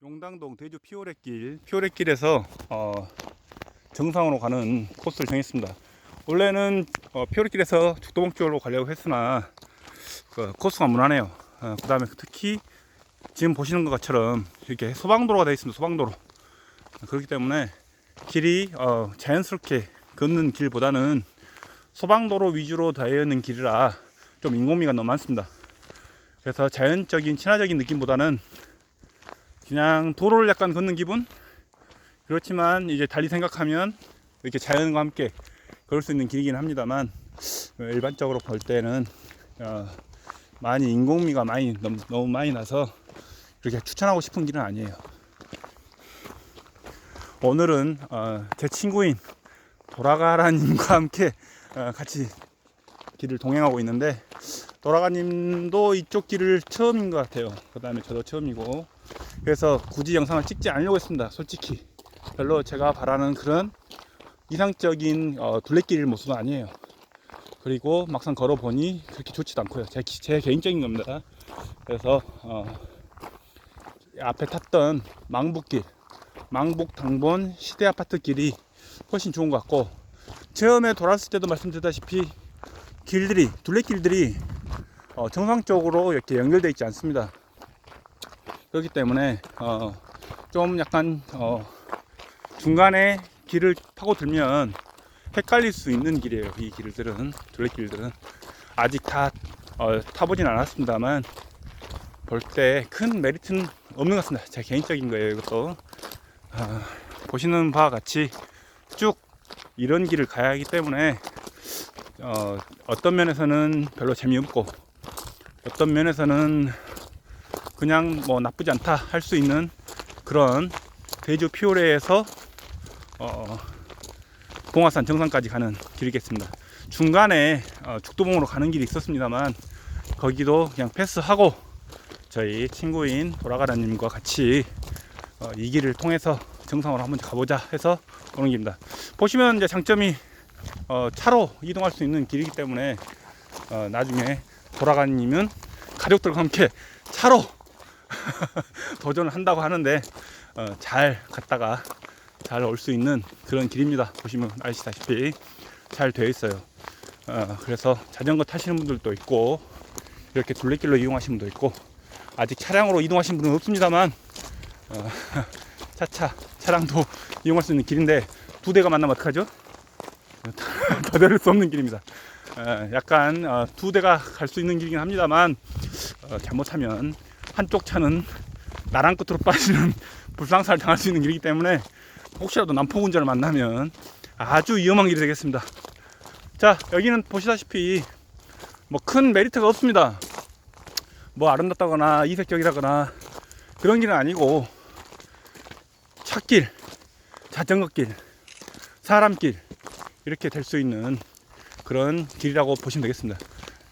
용당동 대주 피오레길 피오레길에서 어, 정상으로 가는 코스를 정했습니다. 원래는 어, 피오레길에서 죽도봉 쪽으로 가려고 했으나 그 코스가 무난해요. 어, 그 다음에 특히 지금 보시는 것처럼 이렇게 소방도로가 되어 있습니다. 소방도로 그렇기 때문에 길이 어, 자연스럽게 걷는 길보다는 소방도로 위주로 되어 있는 길이라 좀 인공미가 너무 많습니다. 그래서 자연적인 친화적인 느낌보다는 그냥 도로를 약간 걷는 기분? 그렇지만 이제 달리 생각하면 이렇게 자연과 함께 걸을 수 있는 길이긴 합니다만 일반적으로 볼 때는 어, 많이 인공미가 많이 너무, 너무 많이 나서 그렇게 추천하고 싶은 길은 아니에요. 오늘은 어, 제 친구인 도라가라님과 함께 어, 같이 길을 동행하고 있는데 도라가님도 이쪽 길을 처음인 것 같아요. 그 다음에 저도 처음이고 그래서 굳이 영상을 찍지 않으려고 했습니다. 솔직히 별로 제가 바라는 그런 이상적인 어, 둘레길 모습은 아니에요. 그리고 막상 걸어보니 그렇게 좋지도 않고요. 제, 기- 제 개인적인 겁니다. 그래서 어, 앞에 탔던 망북길, 망북 당본 시대 아파트 길이 훨씬 좋은 것 같고 처음에 돌았을 때도 말씀드렸다시피 길들이 둘레길들이 어, 정상적으로 이렇게 연결되어 있지 않습니다. 그렇기 때문에 어, 좀 약간 어, 중간에 길을 파고 들면 헷갈릴 수 있는 길이에요. 이 길들은 둘레길들은 아직 다 어, 타보진 않았습니다만 볼 때 큰 메리트는 없는 것 같습니다. 제 개인적인 거예요. 이것도 아, 보시는 바와 같이 쭉 이런 길을 가야 하기 때문에 어, 어떤 면에서는 별로 재미없고 어떤 면에서는 그냥 뭐 나쁘지 않다 할 수 있는 그런 대주 피오레에서 어, 봉화산 정상까지 가는 길이겠습니다. 중간에 어, 죽도봉으로 가는 길이 있었습니다만 거기도 그냥 패스하고 저희 친구인 도라가라님과 같이 어, 이 길을 통해서 정상으로 한번 가보자 해서 오는 길입니다. 보시면 이제 장점이 어, 차로 이동할 수 있는 길이기 때문에 어, 나중에 도라가님은 가족들과 함께 차로 도전을 한다고 하는데 어, 잘 갔다가 잘 올 수 있는 그런 길입니다. 보시면 아시다시피 잘 되어 있어요. 어, 그래서 자전거 타시는 분들도 있고 이렇게 둘레길로 이용하시는 분도 있고 아직 차량으로 이동하시는 분은 없습니다만 어, 차차 차량도 이용할 수 있는 길인데 두 대가 만나면 어떡하죠? 더 내릴 수 없는 길입니다. 어, 약간 어, 두 대가 갈 수 있는 길이긴 합니다만 어, 잘못하면 한쪽 차는 나랑 끝으로 빠지는 불상사를 당할 수 있는 길이기 때문에 혹시라도 난폭 운전을 만나면 아주 위험한 길이 되겠습니다. 자 여기는 보시다시피 뭐 큰 메리트가 없습니다. 뭐 아름답다거나 이색적이라거나 그런 길은 아니고 찻길, 자전거길, 사람길 이렇게 될 수 있는 그런 길이라고 보시면 되겠습니다.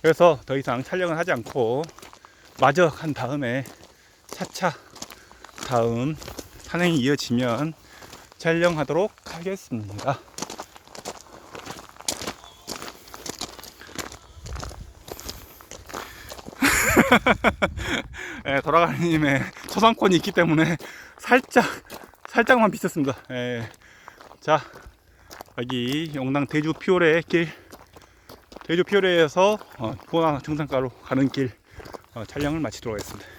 그래서 더 이상 촬영을 하지 않고 마저 한 다음에 차차 다음 산행이 이어지면 촬영하도록 하겠습니다. 예, 돌아가님의 초상권이 있기 때문에 살짝 살짝만 비쳤습니다. 예. 자 여기 용당 대주 피오레 길 대주 피오레에서 어, 포항 정상가로 가는 길 어, 촬영을 마치도록 하겠습니다.